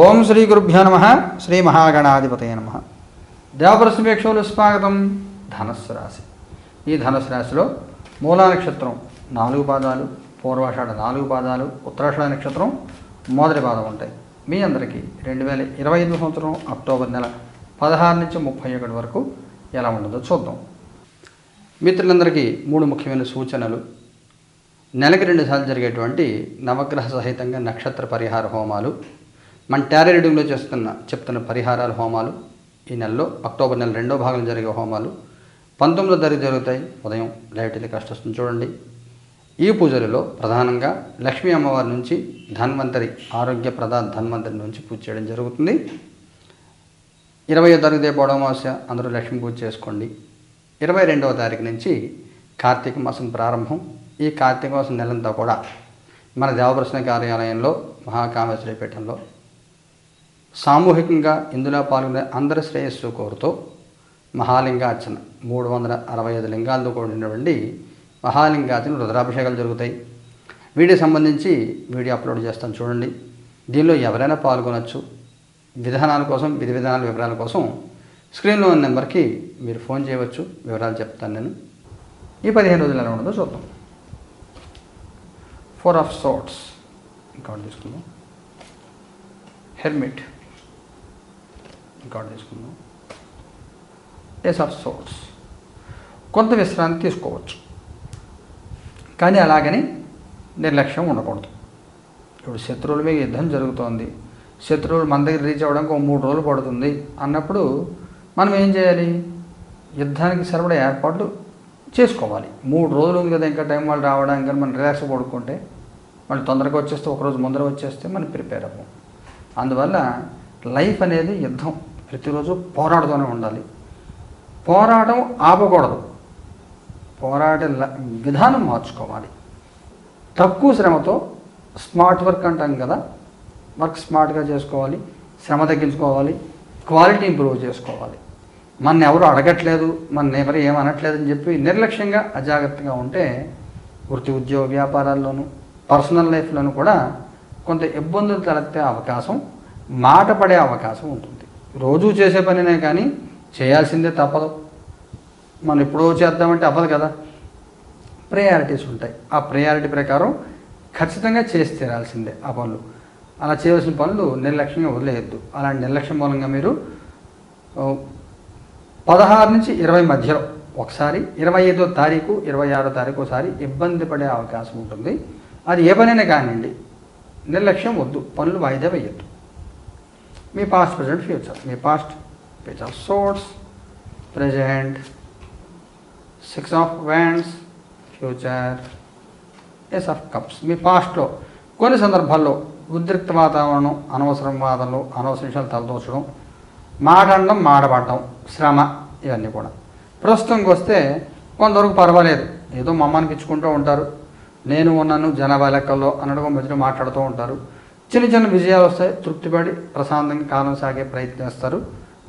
ఓం శ్రీ గురుభ్యో నమ శ్రీ మహాగణాధిపతయ నమ. దేవప్రసమేక్షలు స్వాగతం ధనస్సు రాశి. ఈ ధనుస్సు రాశిలో మూలా నక్షత్రం నాలుగు పాదాలు పూర్వాషాఢ నాలుగు పాదాలు ఉత్తరాషాఢ నక్షత్రం మొదటి పాదం ఉంటాయి. మీ అందరికీ రెండు వేల ఇరవై ఐదు సంవత్సరం అక్టోబర్ నెల పదహారు నుంచి ముప్పై ఒకటి వరకు ఎలా ఉండదో చూద్దాం. మిత్రులందరికీ మూడు ముఖ్యమైన సూచనలు. నెలకి రెండు సార్లు జరిగేటువంటి నవగ్రహ సహితంగా నక్షత్ర పరిహార హోమాలు. మన టారీ రీడింగ్లో చేస్తున్న చెప్తున్న పరిహారాల హోమాలు ఈ నెలలో అక్టోబర్ నెల రెండో భాగంలో జరిగే హోమాలు పంతొమ్మిదో తారీఖు జరుగుతాయి. ఉదయం లైట్ ఇది కష్టం చూడండి. ఈ పూజలలో ప్రధానంగా లక్ష్మీ అమ్మవారి నుంచి ధన్వంతరి ఆరోగ్య ప్రదాన్ ధన్వంతరి నుంచి పూజ చేయడం జరుగుతుంది. ఇరవై తారీఖు రేపు అందరూ లక్ష్మీ పూజ చేసుకోండి. ఇరవై రెండవ తారీఖు నుంచి కార్తీక మాసం ప్రారంభం. ఈ కార్తీక మాసం నెలంతా కూడా మన దేవప్రశ్న కార్యాలయంలో మహాకామేశ్వరి పీఠంలో సామూహికంగా ఇందులో పాల్గొనే అందరి శ్రేయస్సు కోరుతూ మహాలింగార్చన. మూడు వందల అరవై ఐదు లింగాలతో కూడినటువంటి మహాలింగార్చన రుద్రాభిషేకాలు జరుగుతాయి. వీడియో సంబంధించి వీడియో అప్లోడ్ చేస్తాను చూడండి. దీనిలో ఎవరైనా పాల్గొనవచ్చు విధానాల కోసం విధి విధానాల వివరాల కోసం స్క్రీన్లో ఉన్న నెంబర్కి మీరు ఫోన్ చేయవచ్చు. వివరాలు చెప్తాను నేను. ఈ పదిహేను రోజులు ఎలా ఉండదో చూద్దాం. ఫోర్ ఆఫ్ సోట్స్ ఇంకా తీసుకుందాం. హెల్మెట్ రికార్డ్ చేసుకుందాం ఎస్ ఆఫ్ సోర్స్ కొంత విశ్రాంతి తీసుకోవచ్చు. కానీ అలాగని నిర్లక్ష్యం ఉండకూడదు. ఇప్పుడు శత్రువుల మీద యుద్ధం జరుగుతోంది. శత్రువులు మన దగ్గర రీచ్ అవ్వడానికి ఒక మూడు రోజులు పడుతుంది. అన్నప్పుడు మనం ఏం చేయాలి? యుద్ధానికి సరిపడే ఏర్పాట్లు చేసుకోవాలి. మూడు రోజులు ఉంది కదా ఇంకా టైం వాళ్ళు రావడానికి కానీ మనం రిలాక్స్ పడుకుంటే వాళ్ళు తొందరగా వచ్చేస్తే ఒకరోజు ముందర వచ్చేస్తే మనం ప్రిపేర్ అవ్వం. అందువల్ల లైఫ్ అనేది యుద్ధం. ప్రతిరోజు పోరాడుతూనే ఉండాలి. పోరాటం ఆపకూడదు. పోరాట విధానం మార్చుకోవాలి. తక్కువ శ్రమతో స్మార్ట్ వర్క్ అంటాం కదా వర్క్ స్మార్ట్గా చేసుకోవాలి శ్రమ తగ్గించుకోవాలి క్వాలిటీ ఇంప్రూవ్ చేసుకోవాలి. మన ఎవరు అడగట్లేదు మన ఎవరు ఏమనట్లేదు అని చెప్పి నిర్లక్ష్యంగా అజాగ్రత్తగా ఉంటే వృత్తి ఉద్యోగ వ్యాపారాల్లోనూ పర్సనల్ లైఫ్లోనూ కూడా కొంత ఇబ్బందులు తలెత్తే అవకాశం మాట పడే అవకాశం ఉంటుంది. రోజు చేసే పనినే కానీ చేయాల్సిందే తప్పదు. మనం ఎప్పుడో చేద్దామంటే అవ్వదు కదా. ప్రయారిటీస్ ఉంటాయి. ఆ ప్రయారిటీ ప్రకారం ఖచ్చితంగా చేసి తీరాల్సిందే ఆ పనులు. అలా చేయవలసిన పనులు నిర్లక్ష్యంగా వదిలేయద్దు. అలాంటి నిర్లక్ష్యం మూలంగా మీరు పదహారు నుంచి ఇరవై మధ్యలో ఒకసారి ఇరవై ఐదో తారీఖు ఇరవై ఆరో తారీఖు ఒకసారి ఇబ్బంది పడే అవకాశం ఉంటుంది. అది ఏ పనైనా కానివ్వండి నిర్లక్ష్యం వద్దు. పనులు వాయిదా వేయద్దు. మీ past present future me past page of swords present six of wands future ace of cups మీ పాస్ట్లో కొన్ని సందర్భాల్లో ఉద్రిక్త వాతావరణం అనవసరం వాదనలు అనవసర విషయాలు తలదోచడం మాట్లాడడం మాడబడడం శ్రమ ఇవన్నీ కూడా. ప్రస్తుతంకి వస్తే కొంతవరకు పర్వాలేదు. ఏదో మమ్మ అనిపించుకుంటూ ఉంటారు. నేను ఉన్నాను జనాభా లెక్కల్లో అన్నట్టుగా మధ్యలో మాట్లాడుతూ ఉంటారు. చిన్న చిన్న విజయాలు వస్తాయి తృప్తిపడి ప్రశాంతంగా కాలం సాగే ప్రయత్నిస్తారు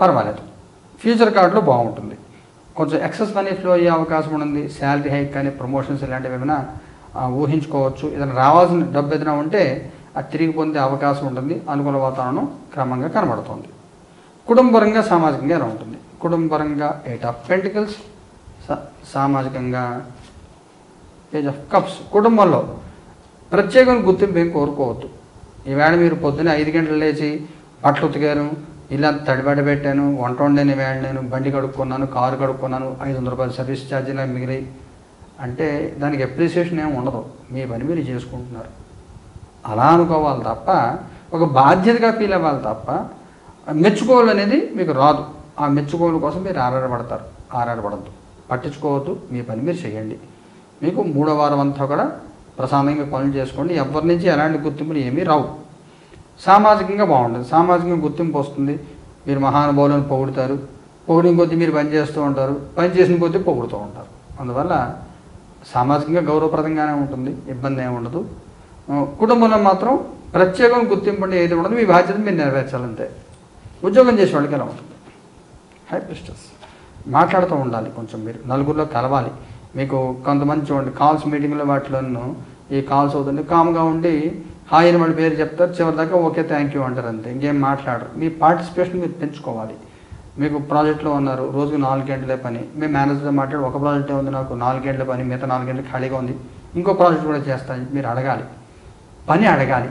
పర్వాలేదు. ఫ్యూచర్ కార్డులో బాగుంటుంది. కొంచెం ఎక్సెస్ మనీ ఫ్లో అయ్యే అవకాశం ఉంది శాలరీ హైక్ కానీ ప్రమోషన్స్ ఇలాంటివి ఏమైనా ఊహించుకోవచ్చు. ఏదైనా రావాల్సిన డబ్బు ఏదైనా ఉంటే అది తిరిగి పొందే అవకాశం ఉంటుంది. అనుకూల వాతావరణం క్రమంగా కనబడుతుంది. కుటుంబపరంగా సామాజికంగా ఎలా ఉంటుంది? కుటుంబపరంగా ఎయిట్ ఆఫ్ పెంటికల్స్. సామాజికంగా పేజ్ ఆఫ్ కప్స్. కుటుంబంలో ప్రత్యేకమైన గుర్తింపు ఏం కోరుకోవద్దు. ఈవేళ మీరు పొద్దున్నే ఐదు గంటలు లేచి బట్టలు ఉతికాను ఇలా తడిబడి పెట్టాను వంట వండాను ఈవేళ నేను బండి కడుక్కున్నాను కారు కడుక్కున్నాను ఐదు వందల రూపాయలు సర్వీస్ ఛార్జీలు మిగిలి అంటే దానికి అప్రిసియేషన్ ఏమి ఉండదు. మీ పని మీరు చేసుకుంటున్నారు. అలా అనుకోవాలి తప్ప ఒక బాధ్యతగా ఫీల్ అవ్వాలి తప్ప మెచ్చుకోవాలి అనేది మీకు రాదు. ఆ మెచ్చుకోవడం కోసం మీరు ఆరాడపడతారు ఆరాడపడద్దు పట్టించుకోవద్దు. మీ పని మీరు చేయండి. మీకు మూడో వారం అంతా కూడా ప్రశాంతంగా పనులు చేసుకోండి. ఎవరి నుంచి ఎలాంటి గుర్తింపులు ఏమీ రావు. సామాజికంగా బాగుంటుంది. సామాజికంగా గుర్తింపు వస్తుంది. మీరు మహానుభావులను పొగుడుతారు. పొగిడిన కొద్దీ మీరు పని చేస్తూ ఉంటారు. పని చేసిన కొద్దీ పొగుడుతూ ఉంటారు. అందువల్ల సామాజికంగా గౌరవప్రదంగానే ఉంటుంది. ఇబ్బంది ఏమి ఉండదు. కుటుంబంలో మాత్రం ప్రత్యేకం గుర్తింపు అంటే ఏది ఉండదు. మీ బాధ్యత మీరు నెరవేర్చాలంతే. ఉద్యోగం చేసే వాళ్ళకి ఎలా ఉంటుంది? హై ప్రిస్టర్స్ మాట్లాడుతూ ఉండాలి కొంచెం మీరు. నలుగురిలో కలవాలి. మీకు కొంతమంది చూడండి కాల్స్ మీటింగ్లో వాటిలోనూ ఈ కాల్స్ అవుతుంది కామ్గా ఉండి హాయ్ అని వాళ్ళ పేరు చెప్తారు చివరి దాకా ఓకే థ్యాంక్ యూ అంటారు అంతే ఇంకేం మాట్లాడరు. మీ పార్టిసిపేషన్ మీరు పెంచుకోవాలి. మీకు ప్రాజెక్ట్లో ఉన్నారు రోజుకు నాలుగు గంటలే పని మేము మేనేజర్తో మాట్లాడి ఒక ప్రాజెక్టే ఉంది నాకు నాలుగు గంటల పని మిగతా నాలుగు గంటలు ఖాళీగా ఉంది ఇంకో ప్రాజెక్ట్ కూడా చేస్తాను మీరు అడగాలి. పని అడగాలి.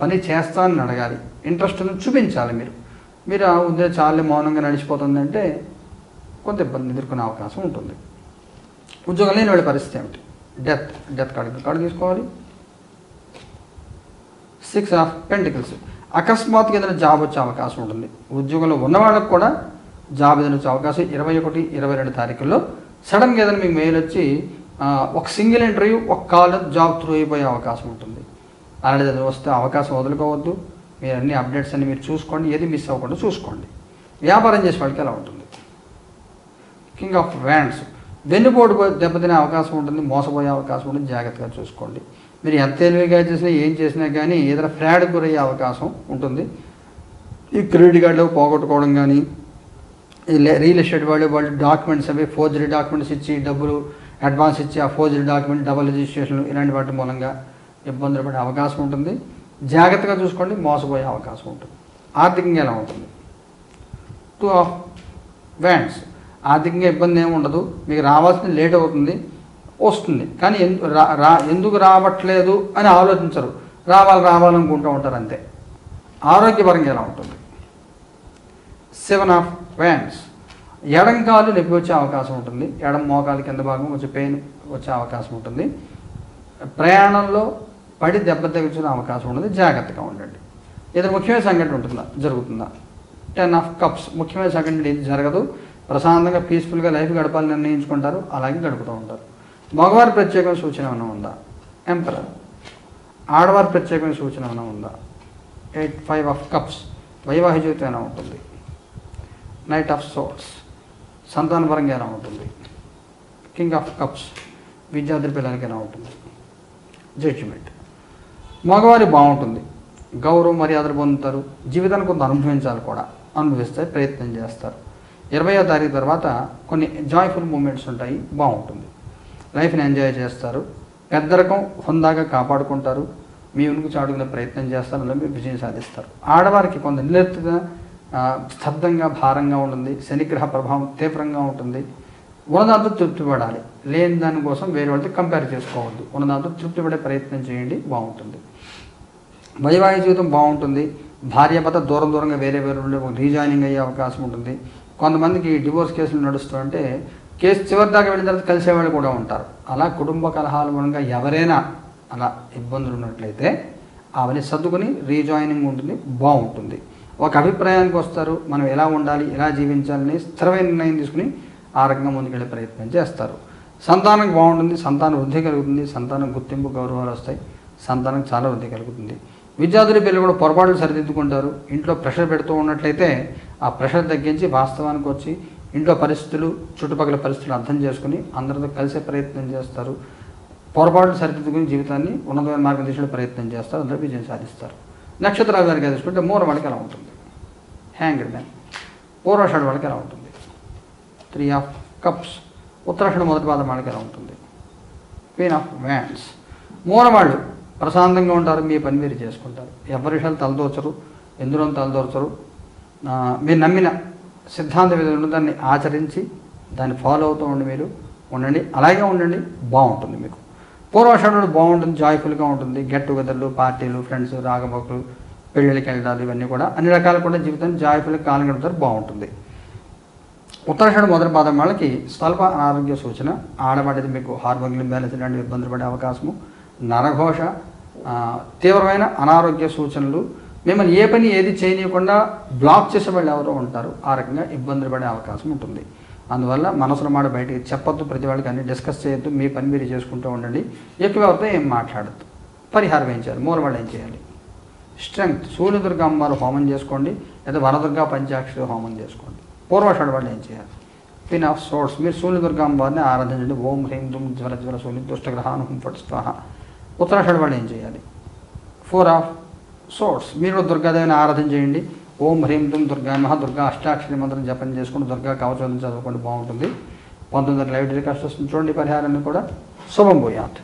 పని చేస్తానని అడగాలి. ఇంట్రెస్ట్ చూపించాలి మీరు. మీరు ఆ చాలా మౌనంగా నడిచిపోతుందంటే కొంత ఇబ్బంది ఎదుర్కొనే అవకాశం ఉంటుంది. ఉద్యోగం లేని వాళ్ళ పరిస్థితి ఏమిటి? డెత్ డెత్ కార్డు కార్డు తీసుకోవాలి. సిక్స్ ఆఫ్ పెంటికల్స్ అకస్మాత్తుగా ఏదైనా జాబ్ వచ్చే అవకాశం ఉంటుంది. ఉద్యోగంలో ఉన్న వాళ్ళకు కూడా జాబ్ ఏదైనా వచ్చే అవకాశం ఇరవై ఒకటి ఇరవై రెండు తారీఖుల్లో సడన్గా ఏదైనా మీకు మెయిల్ వచ్చి ఒక సింగిల్ ఇంటర్వ్యూ ఒక కాల్ జాబ్ త్రూ అయిపోయే అవకాశం ఉంటుంది. అలాంటిది అది వస్తే అవకాశం వదులుకోవద్దు. మీరు అన్ని అప్డేట్స్ అన్ని మీరు చూసుకోండి. ఏది మిస్ అవ్వకుండా చూసుకోండి. వ్యాపారం చేసే వాళ్ళకి ఎలా ఉంటుంది? కింగ్ ఆఫ్ వ్యాండ్స్ వెన్నుపోటు దెబ్బతినే అవకాశం ఉంటుంది మోసపోయే అవకాశం ఉంటుంది జాగ్రత్తగా చూసుకోండి. మీరు ఎంత తెలివిగా చేసినా ఏం చేసినా కానీ ఏదైనా ఫ్రాడ్ గురయ్యే అవకాశం ఉంటుంది. ఈ క్రెడిట్ కార్డులో పోగొట్టుకోవడం కానీ ఈ రియల్ ఎస్టేట్ వాళ్ళు వాళ్ళు డాక్యుమెంట్స్ అవి ఫోర్జరీ డాక్యుమెంట్స్ ఇచ్చి డబ్బులు అడ్వాన్స్ ఇచ్చి ఆ ఫోర్జరీ డాక్యుమెంట్ డబుల్ రిజిస్ట్రేషన్ ఇలాంటి వాటి మూలంగా ఇబ్బందులు పడే అవకాశం ఉంటుంది. జాగ్రత్తగా చూసుకోండి మోసపోయే అవకాశం ఉంటుంది. ఆర్థికంగా ఎలా ఉంటుంది? టూ ఆఫ్ వ్యాండ్స్ ఆర్థికంగా ఇబ్బంది ఏమి ఉండదు. మీకు రావాల్సింది లేట్ అవుతుంది వస్తుంది. కానీ ఎందు రా రా ఎందుకు రావట్లేదు అని ఆలోచించరు. రావాలి రావాలనుకుంటూ ఉంటారు అంతే. ఆరోగ్యపరంగా ఎలా ఉంటుంది? సెవెన్ ఆఫ్ వ్యాండ్స్ ఎడం కాలు నొప్పి వచ్చే అవకాశం ఉంటుంది. ఎడం మోకాలు కింద భాగం వచ్చే పెయిన్ వచ్చే అవకాశం ఉంటుంది. ప్రయాణంలో పడి దెబ్బ తగిలించిన అవకాశం ఉంటుంది. జాగ్రత్తగా ఉండండి. ఇది ముఖ్యమైన సంఘటన ఉంటుందా? జరుగుతుందా? టెన్ ఆఫ్ కప్స్ ముఖ్యమైన సంఘటన ఏది జరగదు. ప్రశాంతంగా పీస్ఫుల్గా లైఫ్ గడపాలని నిర్ణయించుకుంటారు. అలాగే గడుపుతూ ఉంటారు. మగవారి ప్రత్యేకమైన సూచన ఏమైనా ఉందా? ఎంపరర్ ఆడవారి ప్రత్యేకమైన సూచన ఏమైనా ఉందా? ఎయిట్ ఫైవ్ ఆఫ్ కప్స్ వైవాహిక జీవితం ఎలా ఉంటుంది? నైట్ ఆఫ్ సోట్స్ సంతానపరంగా ఎలా ఉంటుంది? కింగ్ ఆఫ్ కప్స్ విద్యార్థుల పిల్లలకి ఎలా ఉంటుంది? జడ్జిమెంట్ మగవారి బాగుంటుంది. గౌరవం మర్యాదలు పొందుతారు. జీవితాన్ని కొంత అనుభవించాలి కూడా. అనుభవిస్తే ప్రయత్నం చేస్తారు. ఇరవయో తారీఖు తర్వాత కొన్ని జాయ్ఫుల్ మూమెంట్స్ ఉంటాయి బాగుంటుంది. లైఫ్ని ఎంజాయ్ చేస్తారు. పెద్దరకం హుందాగా కాపాడుకుంటారు. మీ ఉనికి చాటుకునే ప్రయత్నం చేస్తారు అందులో మీరు విజయం సాధిస్తారు. ఆడవారికి కొంత నిర్లిప్త స్తబ్దంగా భారంగా ఉంటుంది. శనిగ్రహ ప్రభావం తీవ్రంగా ఉంటుంది. ఉన్నదాంతో తృప్తి పడాలి. లేని దానికోసం వేరే వాళ్ళతో కంపేర్ చేసుకోవద్దు. ఉన్నదాంతో తృప్తి పడే ప్రయత్నం చేయండి బాగుంటుంది. వైవాహిక జీవితం బాగుంటుంది. భార్యాభర్త దూరం దూరంగా వేరే వేరే రీజాయినింగ్ అయ్యే అవకాశం ఉంటుంది. కొంతమందికి డివోర్స్ కేసులు నడుస్తుంటే కేసు చివరి దాకా వెళ్ళిన తర్వాత కలిసేవాళ్ళు కూడా ఉంటారు. అలా కుటుంబ కలహాల మూలంగా ఎవరైనా అలా ఇబ్బందులు ఉన్నట్లయితే అవన్నీ సర్దుకుని రీజాయినింగ్ ఉంటుంది బాగుంటుంది. ఒక అభిప్రాయానికి వస్తారు మనం ఎలా ఉండాలి ఎలా జీవించాలని స్థిరమైన నిర్ణయం తీసుకుని ఆ రకంగా ముందుకెళ్ళే ప్రయత్నం చేస్తారు. సంతానం బాగుంటుంది సంతానం వృద్ధి కలుగుతుంది సంతానం గుర్తింపు గౌరవాలు వస్తాయి సంతానం చాలా వృద్ధి కలుగుతుంది. విద్యార్థుల పిల్లలు కూడా పొరపాట్లు సరిదిద్దుకుంటారు ఇంట్లో ప్రెషర్ పెడుతూ ఉన్నట్లయితే ఆ ప్రెషర్ తగ్గించి వాస్తవానికి వచ్చి ఇంట్లో పరిస్థితులు చుట్టుపక్కల పరిస్థితులు అర్థం చేసుకుని అందరితో కలిసే ప్రయత్నం చేస్తారు. పొరపాట్లు సరిదిద్దుకుని జీవితాన్ని ఉన్నతమైన మార్గదర్శన ప్రయత్నం చేస్తారు. అందరూ విజయం సాధిస్తారు. నక్షత్రాల వారికి తీసుకుంటే మూల వాళ్ళకి ఎలా ఉంటుంది? హ్యాంగ్డ్ మ్యాన్ పూర్వషాఢ వాళ్ళకి ఎలా ఉంటుంది? త్రీ ఆఫ్ కప్స్ ఉత్తరాషణ మొదటి పాదం వాళ్ళకి ఎలా ఉంటుంది? క్వీన్ ఆఫ్ వ్యాండ్స్ మూల వాళ్ళు ప్రశాంతంగా ఉంటారు మీ పని మీరు చేసుకుంటారు. ఎవరి విషయాలు తలదోచరు ఎందులో తలదోచరు మీరు నమ్మిన సిద్ధాంత విధులను దాన్ని ఆచరించి దాన్ని ఫాలో అవుతూ ఉండి మీరు. ఉండండి. అలాగే ఉండండి. బాగుంటుంది మీకు. పూర్వషాడు బాగుంటుంది జాయ్ఫుల్గా ఉంటుంది. గెట్ టుగెదర్లు పార్టీలు ఫ్రెండ్స్ రాగబోకులు పెళ్ళిళ్ళకి వెళ్ళాలి ఇవన్నీ కూడా అన్ని రకాలు కూడా జీవితాన్ని జాయ్ఫుల్గా కాలం గడుపుతారు బాగుంటుంది. ఉత్తరాషాఢ మొదటి పాదం వాళ్ళకి స్వల్ప అనారోగ్య సూచన. ఆడబడేది మీకు హార్మోన్లు బ్యాలెన్స్ ఇలాంటి ఇబ్బందులు పడే అవకాశము. నరఘోష తీవ్రమైన అనారోగ్య సూచనలు మిమ్మల్ని ఏ పని ఏది చేయనీయకుండా బ్లాక్ చేసే వాళ్ళు ఎవరో ఉంటారు. ఆ రకంగా ఇబ్బందులు పడే అవకాశం ఉంటుంది. అందువల్ల మనసులో మాట బయటికి చెప్పొద్దు. ప్రతి వాళ్ళకి అన్ని డిస్కస్ చేయొద్దు. మీ పని మీరు చేసుకుంటూ ఉండండి. ఎక్కువ ఎవరితో ఏం మాట్లాడద్దు. పరిహారం ఏం చేయాలి? మూల వాళ్ళు ఏం చేయాలి? స్ట్రెంగ్త్. సూర్యదుర్గ అమ్మవారు హోమం చేసుకోండి. లేదా వరదుర్గ పంచాక్షరి హోమం చేసుకోండి. పూర్వషాడు వాళ్ళు ఏం చేయాలి? పిన్ ఆఫ్ సోర్స్ మీరు సూర్యదుర్గ అమ్మవారిని ఆరాధించండి. ఓం హ్రీం దుమ్ జ్వర జ్వర సూర్య దుష్టగ్రహాను ఫట్ స్వాహ ఉత్తరాషాఢ వాళ్ళు ఏం చేయాలి? Four of swords. మీరు దుర్గాదేవిని ఆరాధన చేయండి. ఓం హ్రీం దుమ్ దుర్గా మహా దుర్గా అష్టాక్షరి మంత్రం జపం చేసుకుని దుర్గా కవచం చదువుకోండి బాగుంటుంది. పంతొమ్మిది లైబ్రరీ లైవ్ టెలికాస్ట్ వస్తుంది. చూడండి పరిహారాన్ని కూడా. శుభం పోయాత్